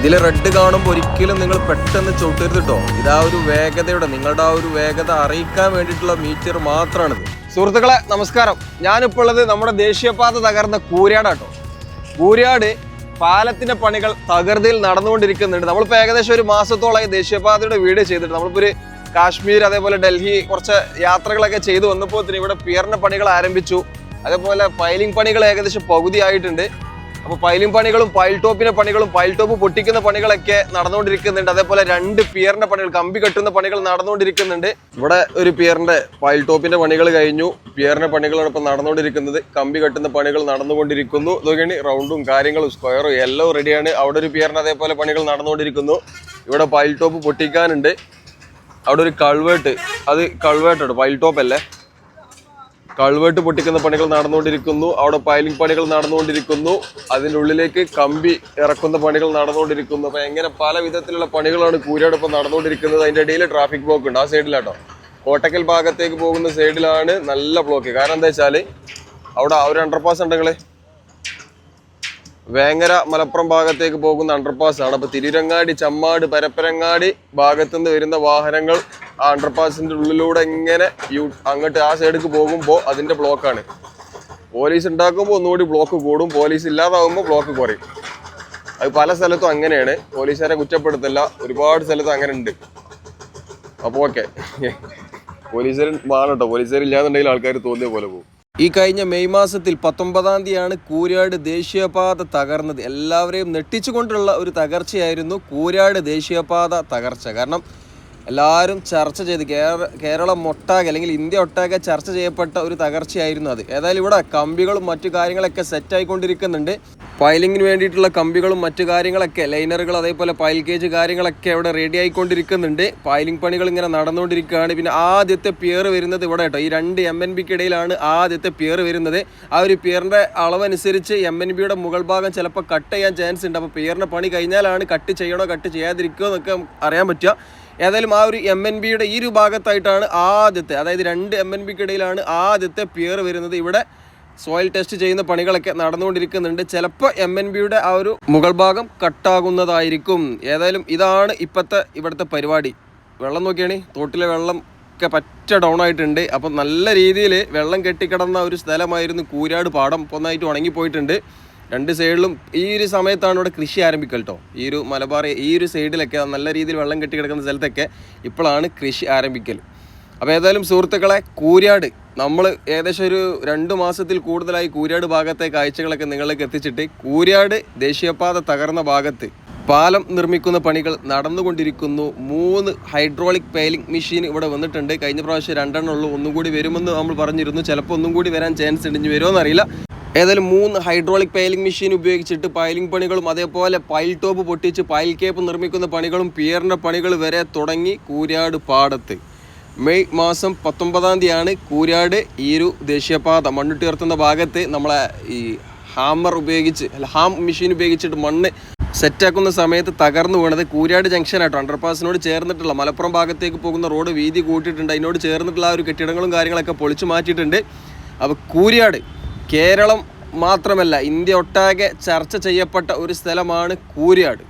ഇതിൽ റെഡ് കാണുമ്പോൾ ഒരിക്കലും നിങ്ങൾ പെട്ടെന്ന് ചവിട്ടരുത് കേട്ടോ ഇതാ ഒരു വേഗതയുടെ നിങ്ങളുടെ ആ ഒരു വേഗത അറിയിക്കാൻ വേണ്ടിയിട്ടുള്ള മീറ്റർ മാത്രമാണിത് സുഹൃത്തുക്കളെ നമസ്കാരം. ഞാനിപ്പോൾ ഉള്ളത് നമ്മുടെ ദേശീയപാത തകർന്ന കൂര്യാടാട്ടോ കൂര്യാട് പാലത്തിന്റെ പണികൾ തകൃതിയിൽ നടന്നുകൊണ്ടിരിക്കുന്നുണ്ട്. നമ്മളിപ്പോൾ ഏകദേശം ഒരു മാസത്തോളമായി ദേശീയപാതയുടെ വീഡിയോ ചെയ്തിട്ട് നമ്മളിപ്പോൾ ഒരു കാശ്മീർ അതേപോലെ ഡൽഹി കുറച്ച് യാത്രകളൊക്കെ ചെയ്തു വന്നപ്പോൾ ഇവിടെ പിയറിന്റെ പണികൾ ആരംഭിച്ചു. അതേപോലെ പൈലിംഗ് പണികൾ ഏകദേശം പകുതിയായിട്ടുണ്ട്. അപ്പോൾ പൈലിംഗ് പണികളും പൈൽ ടോപ്പിന്റെ പണികളും പൈൽ ടോപ്പ് പൊട്ടിക്കുന്ന പണികളൊക്കെ നടന്നുകൊണ്ടിരിക്കുന്നുണ്ട്. അതേപോലെ രണ്ട് പിയറിന്റെ പണികൾ കമ്പി കെട്ടുന്ന പണികൾ നടന്നുകൊണ്ടിരിക്കുന്നുണ്ട്. ഇവിടെ ഒരു പിയറിന്റെ പൈൽ ടോപ്പിന്റെ പണികൾ കഴിഞ്ഞു. പിയറിന്റെ പണികളാണ് നടന്നുകൊണ്ടിരിക്കുന്നത്. കമ്പി കെട്ടുന്ന പണികൾ നടന്നുകൊണ്ടിരിക്കുന്നു. ഇതൊക്കെയാണ് റൗണ്ടും കാര്യങ്ങളും സ്ക്വയറും എല്ലാം റെഡിയാണ് അവിടെ ഒരു പിയറിന് അതേപോലെ പണികൾ നടന്നുകൊണ്ടിരിക്കുന്നു. ഇവിടെ പൈൽ ടോപ്പ് പൊട്ടിക്കാനുണ്ട്. അവിടെ ഒരു കൾവേട്ട് അത് കൾവേട്ടാണ് പൈൽ ടോപ്പ് അല്ലേ? കൾവേട്ട് പൊട്ടിക്കുന്ന പണികൾ നടന്നുകൊണ്ടിരിക്കുന്നു. അവിടെ പൈലിംഗ് പണികൾ നടന്നുകൊണ്ടിരിക്കുന്നു. അതിന്റെ ഉള്ളിലേക്ക് കമ്പി ഇറക്കുന്ന പണികൾ നടന്നുകൊണ്ടിരിക്കുന്നു. അപ്പൊ എങ്ങനെ പല വിധത്തിലുള്ള പണികളാണ് കൂരാട് ഇപ്പൊ നടന്നുകൊണ്ടിരിക്കുന്നത്. അതിന്റെ ഇടയിൽ ട്രാഫിക് ബ്ലോക്ക് ഉണ്ട്. ആ സൈഡിലാട്ടോ. കോട്ടക്കൽ ഭാഗത്തേക്ക് പോകുന്ന സൈഡിലാണ് നല്ല ബ്ലോക്ക്. കാരണം എന്താ വെച്ചാൽ അവിടെ ഒരു അണ്ടർപാസ് ഉണ്ടെങ്കിൽ വേങ്ങര മലപ്പുറം ഭാഗത്തേക്ക് പോകുന്ന അണ്ടർപാസ് ആണ്. അപ്പൊ തിരുരങ്ങാടി ചമ്മാട് പരപ്പരങ്ങാടി ഭാഗത്തുനിന്ന് വരുന്ന വാഹനങ്ങൾ ആ അണ്ടർപാസിന്റെ ഉള്ളിലൂടെ എങ്ങനെ അങ്ങോട്ട് ആ സൈഡിലേക്ക് പോകുമ്പോൾ അതിന്റെ ബ്ലോക്കാണ് പോലീസ് ഉണ്ടാക്കുമ്പോൾ ഒന്നുകൂടി ബ്ലോക്ക് കൂടും. പോലീസ് ഇല്ലാതാവുമ്പോൾ ബ്ലോക്ക് കുറയും. അത് പല സ്ഥലത്തും അങ്ങനെയാണ്. പോലീസുകാരെ കുറ്റപ്പെടുത്തല്ല. ഒരുപാട് സ്ഥലത്ത് അങ്ങനെ ഉണ്ട്. അപ്പോൾ ഓക്കെ പോലീസുകാരൻ വേണം പോലീസുകാർ ഇല്ലാന്നുണ്ടെങ്കിൽ ആൾക്കാർ തോന്നിയ പോലെ പോകും. ഈ കഴിഞ്ഞ മെയ് മാസത്തിൽ പത്തൊമ്പതാം തീയതിയാണ് കൂരാട് ദേശീയപാത തകർന്നത്. എല്ലാവരെയും നെട്ടിച്ചുകൊണ്ടുള്ള ഒരു തകർച്ചയായിരുന്നു കൂരാട് ദേശീയപാത തകർച്ച. കാരണം എല്ലാവരും ചർച്ച ചെയ്ത് കേര കേരളം ഒട്ടാകെ അല്ലെങ്കിൽ ഇന്ത്യ ഒട്ടാകെ ചർച്ച ചെയ്യപ്പെട്ട ഒരു തകർച്ചയായിരുന്നു അത്. ഏതായാലും ഇവിടെ കമ്പികളും മറ്റു കാര്യങ്ങളൊക്കെ സെറ്റ് ആയിക്കൊണ്ടിരിക്കുന്നുണ്ട്. പൈലിങ്ങിന് വേണ്ടിയിട്ടുള്ള കമ്പികളും മറ്റു കാര്യങ്ങളൊക്കെ ലൈനറുകൾ അതേപോലെ പൈൽ കേജ് കാര്യങ്ങളൊക്കെ ഇവിടെ റെഡി ആയിക്കൊണ്ടിരിക്കുന്നുണ്ട്. പൈലിംഗ് പണികൾ ഇങ്ങനെ നടന്നുകൊണ്ടിരിക്കുകയാണ്. പിന്നെ ആദ്യത്തെ പിയർ വരുന്നത് ഇവിടെ കേട്ടോ. ഈ രണ്ട് എം എൻ ബിക്ക് ഇടയിലാണ് ആദ്യത്തെ പിയർ വരുന്നത്. ആ ഒരു പിയറിന്റെ അളവനുസരിച്ച് എം എൻ ബിയുടെ മുകൾ ഭാഗം ചിലപ്പോൾ കട്ട് ചെയ്യാൻ ചാൻസ് ഉണ്ട്. അപ്പോൾ പിയറിന്റെ പണി കഴിഞ്ഞാലാണ് കട്ട് ചെയ്യണോ കട്ട് ചെയ്യാതിരിക്കുമോ എന്നൊക്കെ അറിയാൻ പറ്റുക. ഏതായാലും ആ ഒരു എം എൻ ബിയുടെ ഈ ഒരു ഭാഗത്തായിട്ടാണ് ആദ്യത്തെ അതായത് രണ്ട് എം എൻ ബിക്കിടയിലാണ് ആദ്യത്തെ പിയർ വരുന്നത്. ഇവിടെ സോയിൽ ടെസ്റ്റ് ചെയ്യുന്ന പണികളൊക്കെ നടന്നുകൊണ്ടിരിക്കുന്നുണ്ട്. ചിലപ്പോൾ എം എൻ ബിയുടെ ആ ഒരു മുകൾ ഭാഗം കട്ടാകുന്നതായിരിക്കും ഏതായാലും ഇതാണ് ഇപ്പോഴത്തെ ഇവിടുത്തെ പരിപാടി. വെള്ളം നോക്കിയാണ് തോട്ടിലെ വെള്ളം ഒക്കെ പറ്റ ഡൗൺ ആയിട്ടുണ്ട്. അപ്പം നല്ല രീതിയിൽ വെള്ളം കെട്ടിക്കിടന്ന ഒരു സ്ഥലമായിരുന്നു കൂരാട് പാടം. ഒന്നായിട്ട് ഉണങ്ങിപ്പോയിട്ടുണ്ട്. രണ്ട് സൈഡിലും ഈ ഒരു സമയത്താണ് ഇവിടെ കൃഷി ആരംഭിക്കൽ കേട്ടോ ഈ ഒരു മലബാർ ഈ ഒരു സൈഡിലൊക്കെ നല്ല രീതിയിൽ വെള്ളം കെട്ടി കിടക്കുന്ന സ്ഥലത്തൊക്കെ ഇപ്പോഴാണ് കൃഷി ആരംഭിക്കൽ. അപ്പോൾ ഏതായാലും സുഹൃത്തുക്കളെ കൂരാട് നമ്മൾ ഏകദേശം ഒരു രണ്ട് മാസത്തിൽ കൂടുതലായി കൂരാട് ഭാഗത്തെ കാഴ്ചകളൊക്കെ നിങ്ങളിലേക്ക് എത്തിച്ചിട്ട് കൂരാട് ദേശീയപാത തകർന്ന ഭാഗത്ത് പാലം നിർമ്മിക്കുന്ന പണികൾ നടന്നുകൊണ്ടിരിക്കുന്നു. മൂന്ന് ഹൈഡ്രോളിക് പെയിലിംഗ് മെഷീൻ ഇവിടെ വന്നിട്ടുണ്ട്. കഴിഞ്ഞ പ്രാവശ്യം രണ്ടെണ്ണം ഉള്ളൂ. ഒന്നും കൂടി വരുമെന്ന് നമ്മൾ പറഞ്ഞിരുന്നു. ചിലപ്പോൾ ഒന്നും കൂടി വരാൻ ചാൻസ് ഇനി വരുമോ എന്നറിയില്ല ഏതായാലും മൂന്ന് ഹൈഡ്രോളിക് പൈലിംഗ് മെഷീൻ ഉപയോഗിച്ചിട്ട് പൈലിംഗ് പണികളും അതേപോലെ പൈൽ ടോപ്പ് പൊട്ടിച്ച് പൈൽ കേപ്പ് നിർമ്മിക്കുന്ന പണികളും പിയറിന്റെ പണികൾ വരെ തുടങ്ങി കൂരാട് പാടത്ത്. മെയ് മാസം പത്തൊമ്പതാം തീയതിയാണ് ഈ ഒരു ദേശീയപാത. മണ്ണിട്ട് ഉയർത്തുന്ന ഭാഗത്ത് നമ്മളെ ഈ ഹാമർ ഉപയോഗിച്ച് അല്ല ഹാം മെഷീൻ ഉപയോഗിച്ചിട്ട് മണ്ണ് സെറ്റാക്കുന്ന സമയത്ത് തകർന്നു വീണത് കൂരാട് ജംഗ്ഷനായിട്ടോ. അണ്ടർപാസിനോട് ചേർന്നിട്ടുള്ള മലപ്പുറം ഭാഗത്തേക്ക് പോകുന്ന റോഡ് വീതി കൂട്ടിയിട്ടുണ്ട്. അതിനോട് ചേർന്നിട്ടുള്ള ആ ഒരു കെട്ടിടങ്ങളും കാര്യങ്ങളൊക്കെ പൊളിച്ചു മാറ്റിയിട്ടുണ്ട്. അപ്പോൾ കൂരിയാട് കേരളം മാത്രമല്ല ഇന്ത്യ ഒട്ടാകെ ചർച്ച ചെയ്യപ്പെട്ട ഒരു സ്ഥലമാണ് കൂരിയാട്.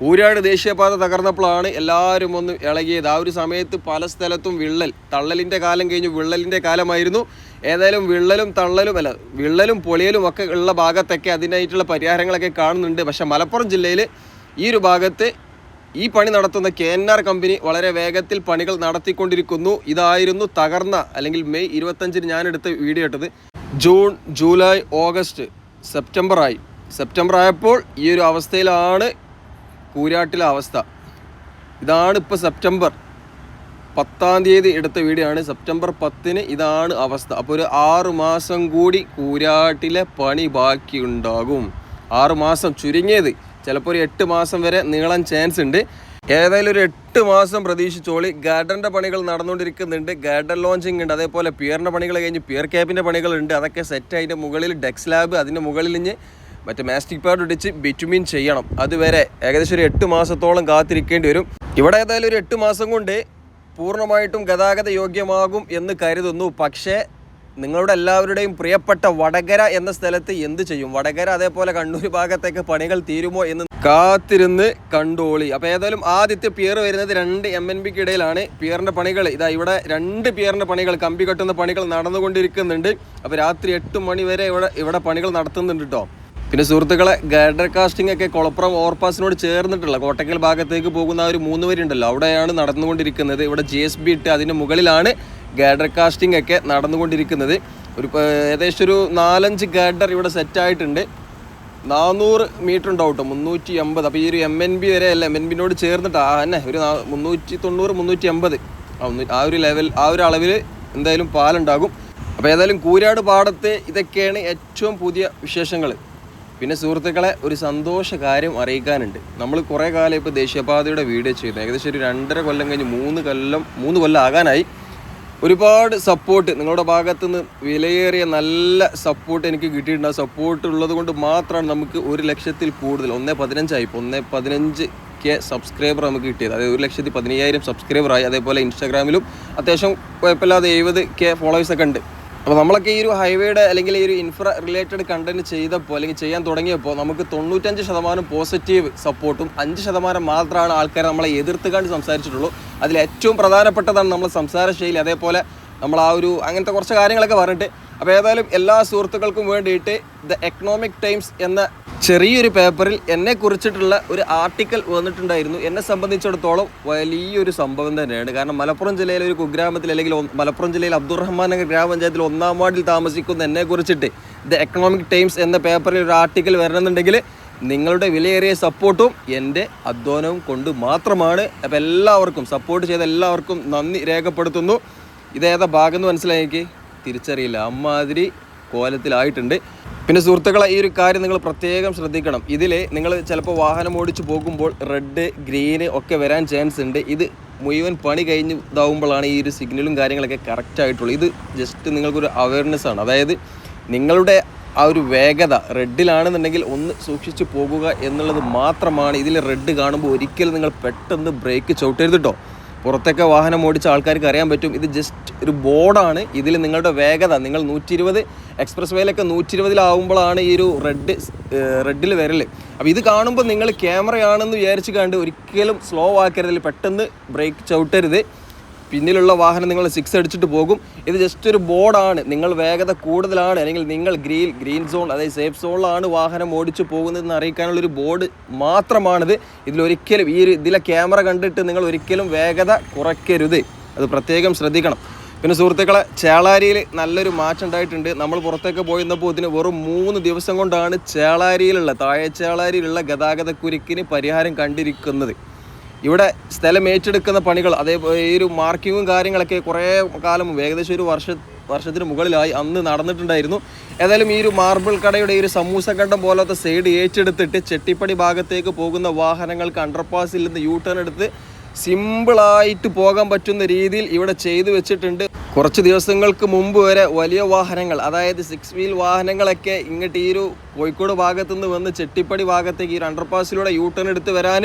കൂരാട് ദേശീയപാത തകർന്നപ്പോഴാണ് എല്ലാവരും ഒന്ന് ഇളകിയത്. ആ ഒരു സമയത്ത് പല സ്ഥലത്തും വിള്ളൽ തള്ളലിന്റെ കാലം കഴിഞ്ഞു വിള്ളലിന്റെ കാലമായിരുന്നു. ഏതായാലും വിള്ളലും തള്ളലും അല്ല വിള്ളലും പൊളിയലും ഒക്കെ ഉള്ള ഭാഗത്തൊക്കെ അതിനായിട്ടുള്ള പരിഹാരങ്ങളൊക്കെ കാണുന്നുണ്ട്. പക്ഷെ മലപ്പുറം ജില്ലയിൽ ഈ ഒരു ഭാഗത്ത് ഈ പണി നടത്തുന്ന കെ എൻ ആർ കമ്പനി വളരെ വേഗത്തിൽ പണികൾ നടത്തിക്കൊണ്ടിരിക്കുന്നു. ഇതായിരുന്നു തകർന്ന അല്ലെങ്കിൽ മെയ് ഇരുപത്തഞ്ചിന് ഞാനെടുത്ത വീഡിയോ ഇട്ടത്. ജൂൺ ജൂലൈ ഓഗസ്റ്റ് സെപ്റ്റംബറായി. സെപ്റ്റംബർ ആയപ്പോൾ ഈ ഒരു അവസ്ഥയിലാണ് കൂരാട്ടിലെ അവസ്ഥ. ഇതാണ് ഇപ്പോൾ സെപ്റ്റംബർ. പത്താം തീയതി എടുത്ത വീഡിയോ ആണ് സെപ്റ്റംബർ പത്തിന് ഇതാണ് അവസ്ഥ. അപ്പോൾ ഒരു ആറു മാസം കൂടി കൂരാട്ടിലെ പണി ബാക്കിയുണ്ടാകും. ആറു മാസം ചുരുങ്ങിയത്. ചിലപ്പോൾ ഒരു എട്ട് മാസം വരെ നീളാൻ ചാൻസ് ഉണ്ട്. ഏതായാലും ഒരു എട്ട് മാസം പ്രതീക്ഷിച്ചോളി ഗാർഡന്റെ പണികൾ നടന്നുകൊണ്ടിരിക്കുന്നുണ്ട്. ഗാർഡൻ ലോഞ്ചിങ് ഉണ്ട്. അതേപോലെ പിയറിന്റെ പണികൾ കഴിഞ്ഞ് പിയർ ക്യാപ്പിന്റെ പണികളുണ്ട്. അതൊക്കെ സെറ്റ് അതിന്റെ മുകളിൽ ഡെക്സ് ലാബ് അതിന്റെ മുകളിൽ ഇഞ്ഞ് മറ്റേ മാസ്റ്റിക് പാഡ് ഇടിച്ച് ബിറ്റുമിൻ ചെയ്യണം. അതുവരെ ഏകദേശം ഒരു എട്ട് മാസത്തോളം കാത്തിരിക്കേണ്ടി വരും. ഇവിടെ ഏതായാലും ഒരു എട്ട് മാസം കൊണ്ട് പൂർണമായിട്ടും ഗതാഗത യോഗ്യമാകും എന്ന് കരുതുന്നു. പക്ഷേ നിങ്ങളുടെ എല്ലാവരുടെയും പ്രിയപ്പെട്ട വടകര എന്ന സ്ഥലത്ത് എന്ത് ചെയ്യും? വടകര അതേപോലെ കണ്ണൂർ ഭാഗത്തേക്ക് പണികൾ തീരുമോ എന്ന് കാത്തിരുന്ന് കണ്ടോളി. അപ്പോൾ ഏതായാലും ആദ്യത്തെ പിയർ വരുന്നത് രണ്ട് എം എൻ ബിക്ക് ഇടയിലാണ്. പിയറിന്റെ പണികൾ ഇതാ ഇവിടെ രണ്ട് പിയറിന്റെ പണികൾ കമ്പി കെട്ടുന്ന പണികൾ നടന്നുകൊണ്ടിരിക്കുന്നുണ്ട്. അപ്പോൾ രാത്രി എട്ട് മണി വരെ ഇവിടെ ഇവിടെ പണികൾ നടത്തുന്നുണ്ട് കേട്ടോ പിന്നെ സുഹൃത്തുക്കളെ ഗൈഡർ കാസ്റ്റിംഗ് ഒക്കെ കുളപ്പുറം ഓവർപാസിനോട് ചേർന്നിട്ടുള്ള കോട്ടക്കൽ ഭാഗത്തേക്ക് പോകുന്ന ആ ഒരു മൂന്ന് വരി ഉണ്ടല്ലോ അവിടെയാണ് നടന്നുകൊണ്ടിരിക്കുന്നത്. ഇവിടെ ജി എസ് ബി ഇട്ട് അതിന്റെ മുകളിലാണ് ഗാഡർ കാസ്റ്റിംഗ് ഒക്കെ നടന്നുകൊണ്ടിരിക്കുന്നത്. ഒരു ഏകദേശം ഒരു നാലഞ്ച് ഗാഡർ ഇവിടെ സെറ്റ് ആയിട്ടുണ്ട്. നാനൂറ് മീറ്റർ ഉണ്ടാവും കേട്ടോ മുന്നൂറ്റി എൺപത് അപ്പോൾ ഈ ഒരു എം എൻ ബി വരെ അല്ല എം എൻ ബിനോട് ചേർന്നിട്ട് ആ തന്നെ ഒരു മുന്നൂറ്റി തൊണ്ണൂറ് മുന്നൂറ്റി എൺപത് ആ ഒരു ലെവൽ ആ ഒരു അളവിൽ എന്തായാലും പാലുണ്ടാകും. അപ്പോൾ ഏതായാലും കൂരാട് പാടത്തെ ഇതൊക്കെയാണ് ഏറ്റവും പുതിയ വിശേഷങ്ങൾ. പിന്നെ സുഹൃത്തുക്കളെ ഒരു സന്തോഷ കാര്യം അറിയിക്കാനുണ്ട്. നമ്മൾ കുറേ കാലം ഇപ്പോൾ ദേശീയപാതയുടെ വീഡിയോ ചെയ്തു ഏകദേശം ഒരു രണ്ടര കൊല്ലം കഴിഞ്ഞ് മൂന്ന് കൊല്ലം മൂന്ന് കൊല്ലം ആകാനായി. ഒരുപാട് സപ്പോർട്ട് നിങ്ങളുടെ ഭാഗത്തുനിന്ന് വിലയേറിയ നല്ല സപ്പോർട്ട് എനിക്ക് കിട്ടിയിട്ടുണ്ട്. ആ സപ്പോർട്ട് ഉള്ളത് കൊണ്ട് മാത്രമാണ് നമുക്ക് ഒരു ലക്ഷത്തിൽ കൂടുതൽ ഒന്നേ പതിനഞ്ചായി. ഇപ്പോൾ ഒന്നേ പതിനഞ്ച് കെ സബ്സ്ക്രൈബർ നമുക്ക് കിട്ടിയത്. അതായത് ഒരു ലക്ഷത്തി പതിനയ്യായിരം സബ്സ്ക്രൈബറായി അതേപോലെ ഇൻസ്റ്റാഗ്രാമിലും അത്യാവശ്യം കുഴപ്പമില്ലാതെ എഴുപത് കെ ഫോളോവേഴ്സൊക്കെ ഉണ്ട്. അപ്പോൾ നമ്മളൊക്കെ ഈ ഒരു ഹൈവേയുടെ അല്ലെങ്കിൽ ഈ ഒരു ഇൻഫ്ര റിലേറ്റഡ് കണ്ടന്റ് ചെയ്തപ്പോൾ അല്ലെങ്കിൽ ചെയ്യാൻ തുടങ്ങിയപ്പോൾ നമുക്ക് തൊണ്ണൂറ്റഞ്ച് ശതമാനം പോസിറ്റീവ് സപ്പോർട്ടും അഞ്ച് ശതമാനം മാത്രമാണ് ആൾക്കാർ നമ്മളെ എതിർത്ത് കണ്ട് സംസാരിച്ചിട്ടുള്ളൂ. അതിൽ ഏറ്റവും പ്രധാനപ്പെട്ടതാണ് നമ്മളെ സംസാര ശൈലി. അതേപോലെ നമ്മൾ ആ ഒരു അങ്ങനത്തെ കുറച്ച് കാര്യങ്ങളൊക്കെ പറഞ്ഞിട്ട്. അപ്പോൾ ഏതായാലും എല്ലാ സുഹൃത്തുക്കൾക്കും വേണ്ടിയിട്ട് ദ എക്കണോമിക് ടൈംസ് എന്ന ചെറിയൊരു പേപ്പറിൽ എന്നെ കുറിച്ചിട്ടുള്ള ഒരു ആർട്ടിക്കൽ വന്നിട്ടുണ്ടായിരുന്നു. എന്നെ സംബന്ധിച്ചിടത്തോളം വലിയൊരു സംഭവം തന്നെയാണ്. കാരണം മലപ്പുറം ജില്ലയിലെ ഒരു കുഗ്രാമത്തിൽ അല്ലെങ്കിൽ മലപ്പുറം ജില്ലയിൽ അബ്ദുറഹ്മാൻ നഗർ ഗ്രാമപഞ്ചായത്തിൽ ഒന്നാം വാർഡിൽ താമസിക്കുന്ന എന്നെ കുറിച്ചിട്ട് ദ എക്കണോമിക് ടൈംസ് എന്ന പേപ്പറിൽ ഒരു ആർട്ടിക്കൽ വരണമെന്നുണ്ടെങ്കിൽ നിങ്ങളുടെ വിലയേറിയ സപ്പോർട്ടും എന്റെ അധ്വാനവും കൊണ്ട് മാത്രമാണ്. അപ്പോൾ എല്ലാവർക്കും സപ്പോർട്ട് ചെയ്ത എല്ലാവർക്കും നന്ദി രേഖപ്പെടുത്തുന്നു. ഇതേതാ ഭാഗം എന്ന് മനസ്സിലായി എനിക്ക്? തിരിച്ചറിയില്ല. അമ്മാതിരി കോലത്തിലായിട്ടുണ്ട്. പിന്നെ സുഹൃത്തുക്കളെ ഈ ഒരു കാര്യം നിങ്ങൾ പ്രത്യേകം ശ്രദ്ധിക്കണം. ഇതിൽ നിങ്ങൾ ചിലപ്പോൾ വാഹനം ഓടിച്ച് പോകുമ്പോൾ റെഡ് ഗ്രീന് ഒക്കെ വരാൻ ചാൻസ് ഉണ്ട്. ഇത് മുഴുവൻ പണി കഴിഞ്ഞ് ഇതാവുമ്പോഴാണ് ഈ ഒരു സിഗ്നലും കാര്യങ്ങളൊക്കെ കറക്റ്റ് ആയിട്ടുള്ളൂ. ഇത് ജസ്റ്റ് നിങ്ങൾക്കൊരു അവയർനെസ് ആണ്. അതായത് നിങ്ങളുടെ ആ ഒരു വേഗത റെഡിലാണെന്നുണ്ടെങ്കിൽ ഒന്ന് സൂക്ഷിച്ച് പോകുക എന്നുള്ളത് മാത്രമാണ് ഇതിൽ റെഡ് കാണുമ്പോൾ ഒരിക്കലും നിങ്ങൾ പെട്ടെന്ന് ബ്രേക്ക് ചവിട്ടരുത് കേട്ടോ പുറത്തൊക്കെ വാഹനം ഓടിച്ച ആൾക്കാർക്ക് അറിയാൻ പറ്റും. ഇത് ജസ്റ്റ് ഒരു ബോർഡാണ്. ഇതിൽ നിങ്ങളുടെ വേഗത നിങ്ങൾ നൂറ്റി ഇരുപത് എക്സ്പ്രസ് വേയിലൊക്കെ നൂറ്റി ഇരുപതിലാവുമ്പോഴാണ് ഈ ഒരു റെഡ് റെഡിൽ വരൽ അപ്പോൾ ഇത് കാണുമ്പോൾ നിങ്ങൾ ക്യാമറയാണെന്ന് വിചാരിച്ച് കണ്ട് ഒരിക്കലും സ്ലോ ആക്കരുത്. പെട്ടെന്ന് ബ്രേക്ക് ചവിട്ടരുത്. പിന്നിലുള്ള വാഹനം നിങ്ങൾ സിക്സ് അടിച്ചിട്ട് പോകും. ഇത് ജസ്റ്റ് ഒരു ബോർഡാണ്. നിങ്ങൾ വേഗത കൂടുതലാണ്. അല്ലെങ്കിൽ നിങ്ങൾ ഗ്രീൻ ഗ്രീൻ സോൺ അതായത് സേഫ് സോണിലാണ് വാഹനം ഓടിച്ചു പോകുന്നതെന്ന് അറിയിക്കാനുള്ളൊരു ബോർഡ് മാത്രമാണിത്. ഇതിലൊരിക്കലും ഈ ഒരു ഇതിലെ ക്യാമറ കണ്ടിട്ട് നിങ്ങൾ ഒരിക്കലും വേഗത കുറയ്ക്കരുത്. അത് പ്രത്യേകം ശ്രദ്ധിക്കണം. പിന്നെ സുഹൃത്തുക്കളെ ചേളാരിയിൽ നല്ലൊരു മാച്ച് ഉണ്ടായിട്ടുണ്ട്. നമ്മൾ പുറത്തേക്ക് പോയിരുന്നപ്പോൾ ഇതിന് വെറും മൂന്ന് ദിവസം കൊണ്ടാണ് ചേളാരിയിലുള്ള താഴെ ചേളാരിയിലുള്ള ഗതാഗത കുരുക്കിന് പരിഹാരം കണ്ടിരിക്കുന്നത്. ഇവിടെ സ്ഥലം ഏറ്റെടുക്കുന്ന പണികൾ അതേപോലെ ഈ ഒരു മാർക്കിങ്ങും കാര്യങ്ങളൊക്കെ കുറേ കാലം ഏകദേശം ഒരു വർഷ വർഷത്തിന് മുകളിലായി അന്ന് നടന്നിട്ടുണ്ടായിരുന്നു. ഏതായാലും ഈ ഒരു മാർബിൾ കടയുടെ ഈ ഒരു സമൂസക്കണ്ടം പോലത്തെ സൈഡ് ഏറ്റെടുത്തിട്ട് ചെട്ടിപ്പടി ഭാഗത്തേക്ക് പോകുന്ന വാഹനങ്ങൾക്ക് അണ്ടർപാസിൽ നിന്ന് യൂ ടേൺ എടുത്ത് സിമ്പിളായിട്ട് പോകാൻ പറ്റുന്ന രീതിയിൽ ഇവിടെ ചെയ്തു വെച്ചിട്ടുണ്ട്. കുറച്ച് ദിവസങ്ങൾക്ക് മുമ്പ് വരെ വലിയ വാഹനങ്ങൾ അതായത് സിക്സ് വീൽ വാഹനങ്ങളൊക്കെ ഇങ്ങോട്ട് ഈ ഒരു കോഴിക്കോട് ഭാഗത്തുനിന്ന് വന്ന് ചെട്ടിപ്പടി ഭാഗത്തേക്ക് ഈ ഒരു അണ്ടർപാസിലൂടെ യൂ ടേൺ എടുത്ത് വരാൻ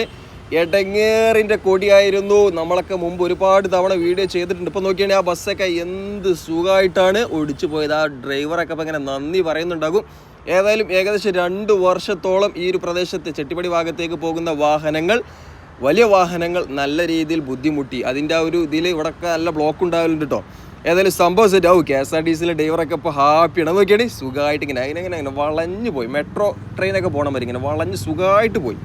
എടങ്ങേറിന്റെ കൊടിയായിരുന്നു. നമ്മളൊക്കെ മുമ്പ് ഒരുപാട് തവണ വീഡിയോ ചെയ്തിട്ടുണ്ട്. ഇപ്പം നോക്കിയാണെങ്കിൽ ആ ബസ്സൊക്കെ എന്ത് സുഖമായിട്ടാണ് ഒടിച്ചു പോയത്. ആ ഡ്രൈവറൊക്കെ ഇപ്പം ഇങ്ങനെ നന്ദി പറയുന്നുണ്ടാകും. ഏതായാലും ഏകദേശം രണ്ട് വർഷത്തോളം ഈ ഒരു പ്രദേശത്ത് ചെട്ടിപ്പടി ഭാഗത്തേക്ക് പോകുന്ന വാഹനങ്ങൾ വലിയ വാഹനങ്ങൾ നല്ല രീതിയിൽ ബുദ്ധിമുട്ടി. അതിന്റെ ആ ഒരു ഇതിൽ ഇവിടെയൊക്കെ നല്ല ബ്ലോക്ക് ഉണ്ടാവലുണ്ട് കേട്ടോ ഏതായാലും സംഭവം സെറ്റ് ആവും. കെ എസ് ആർ ടി സിയിലെ ഡ്രൈവറൊക്കെ ഇപ്പോൾ ഹാപ്പിയാണ് നോക്കിയാണെങ്കിൽ സുഖമായിട്ട് ഇങ്ങനെ അതിനെങ്ങനെ ഇങ്ങനെ വളഞ്ഞു പോയി. മെട്രോ ട്രെയിനൊക്കെ പോകണം വരെ ഇങ്ങനെ വളഞ്ഞ് സുഖമായിട്ട് പോയി.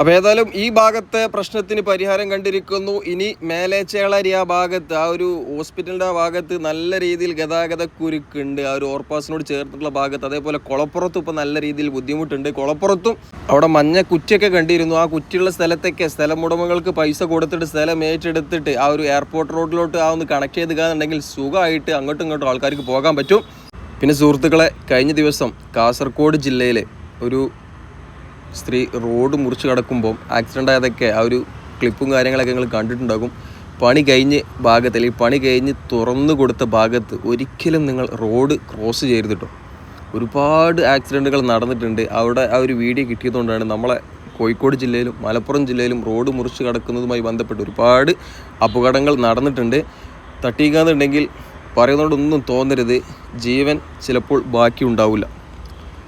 അപ്പോൾ ഏതായാലും ഈ ഭാഗത്തെ പ്രശ്നത്തിന് പരിഹാരം കണ്ടിരിക്കുന്നു. ഇനി മേലേച്ചേളരി ആ ഭാഗത്ത് ആ ഒരു ഹോസ്പിറ്റലിന്റെ ആ ഭാഗത്ത് നല്ല രീതിയിൽ ഗതാഗത കുരുക്കുണ്ട്. ആ ഒരു ഓർപ്പാസിനോട് ചേർന്നിട്ടുള്ള ഭാഗത്ത് അതേപോലെ കുളപ്പുറത്തും ഇപ്പോൾ നല്ല രീതിയിൽ ബുദ്ധിമുട്ടുണ്ട്. കുളപ്പുറത്തും അവിടെ മഞ്ഞ കുറ്റിയൊക്കെ കണ്ടിരുന്നു. ആ കുറ്റിയുള്ള സ്ഥലത്തൊക്കെ സ്ഥലം ഉടമകൾക്ക് പൈസ കൊടുത്തിട്ട് സ്ഥലം ഏറ്റെടുത്തിട്ട് ആ ഒരു എയർപോർട്ട് റോഡിലോട്ട് ആ ഒന്ന് കണക്ട് ചെയ്ത് കാണുന്നുണ്ടെങ്കിൽ സുഖമായിട്ട് അങ്ങോട്ടും ഇങ്ങോട്ടും ആൾക്കാർക്ക് പോകാൻ പറ്റും. പിന്നെ സുഹൃത്തുക്കളെ കഴിഞ്ഞ ദിവസം കാസർഗോഡ് ജില്ലയിലെ ഒരു സ്ത്രീ റോഡ് മുറിച്ച് കടക്കുമ്പോൾ ആക്സിഡന്റ് ആയതൊക്കെ ആ ഒരു ക്ലിപ്പും കാര്യങ്ങളൊക്കെ നിങ്ങൾ കണ്ടിട്ടുണ്ടാകും. പണി കഴിഞ്ഞ് ഭാഗത്ത് അല്ലെങ്കിൽ പണി കഴിഞ്ഞ് തുറന്നു കൊടുത്ത ഭാഗത്ത് ഒരിക്കലും നിങ്ങൾ റോഡ് ക്രോസ് ചെയ്തിട്ടോ ഒരുപാട് ആക്സിഡന്റുകൾ നടന്നിട്ടുണ്ട്. അവിടെ ആ ഒരു വീഡിയോ കിട്ടിയതുകൊണ്ടാണ് നമ്മളെ കോഴിക്കോട് ജില്ലയിലും മലപ്പുറം ജില്ലയിലും റോഡ് മുറിച്ച് കടക്കുന്നതുമായി ബന്ധപ്പെട്ട് ഒരുപാട് അപകടങ്ങൾ നടന്നിട്ടുണ്ട്. തട്ടിക്കാന്നുണ്ടെങ്കിൽ പറയുന്നതുകൊണ്ടൊന്നും തോന്നരുത്. ജീവൻ ചിലപ്പോൾ ബാക്കി ഉണ്ടാവില്ല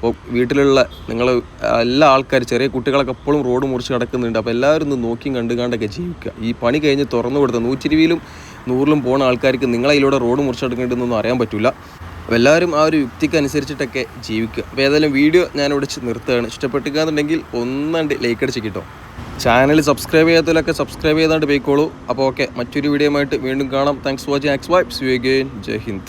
അപ്പോൾ വീട്ടിലുള്ള നിങ്ങൾ എല്ലാ ആൾക്കാർ ചെറിയ കുട്ടികളൊക്കെ എപ്പോഴും റോഡ് മുറിച്ച് കിടക്കുന്നുണ്ട്. അപ്പോൾ എല്ലാവരും ഒന്ന് നോക്കിയും കണ്ടു കണ്ടൊക്കെ ജീവിക്കുക. ഈ പണി കഴിഞ്ഞ് തുറന്നു കൊടുത്ത നൂറ്റിരുവിയിലും നൂറിലും പോകുന്ന ആൾക്കാർക്ക് നിങ്ങളതിലൂടെ റോഡ് മുറിച്ച് മുറിച്ചെടുക്കേണ്ടതെന്നൊന്നും അറിയാൻ പറ്റില്ല അപ്പോൾ എല്ലാവരും ആ ഒരു യുക്തിക്ക് അനുസരിച്ചിട്ടൊക്കെ ജീവിക്കുക. അപ്പോൾ ഏതായാലും വീഡിയോ വെച്ച് നിർത്തുകയാണ്. ഇഷ്ടപ്പെട്ടിക്കാന്നുണ്ടെങ്കിൽ ഒന്നണ്ട് ലൈക്ക് അടിച്ച് കിട്ടും ചാനൽ സബ്സ്ക്രൈബ് ചെയ്യാത്തതിലൊക്കെ സബ്സ്ക്രൈബ് ചെയ്താണ്ട് പോയിക്കോളൂ. അപ്പോൾ ഓക്കെ മറ്റൊരു വീഡിയോ ആയിട്ട് വീണ്ടും കാണാം. Thanks for watching X vibes you again Jai Hind.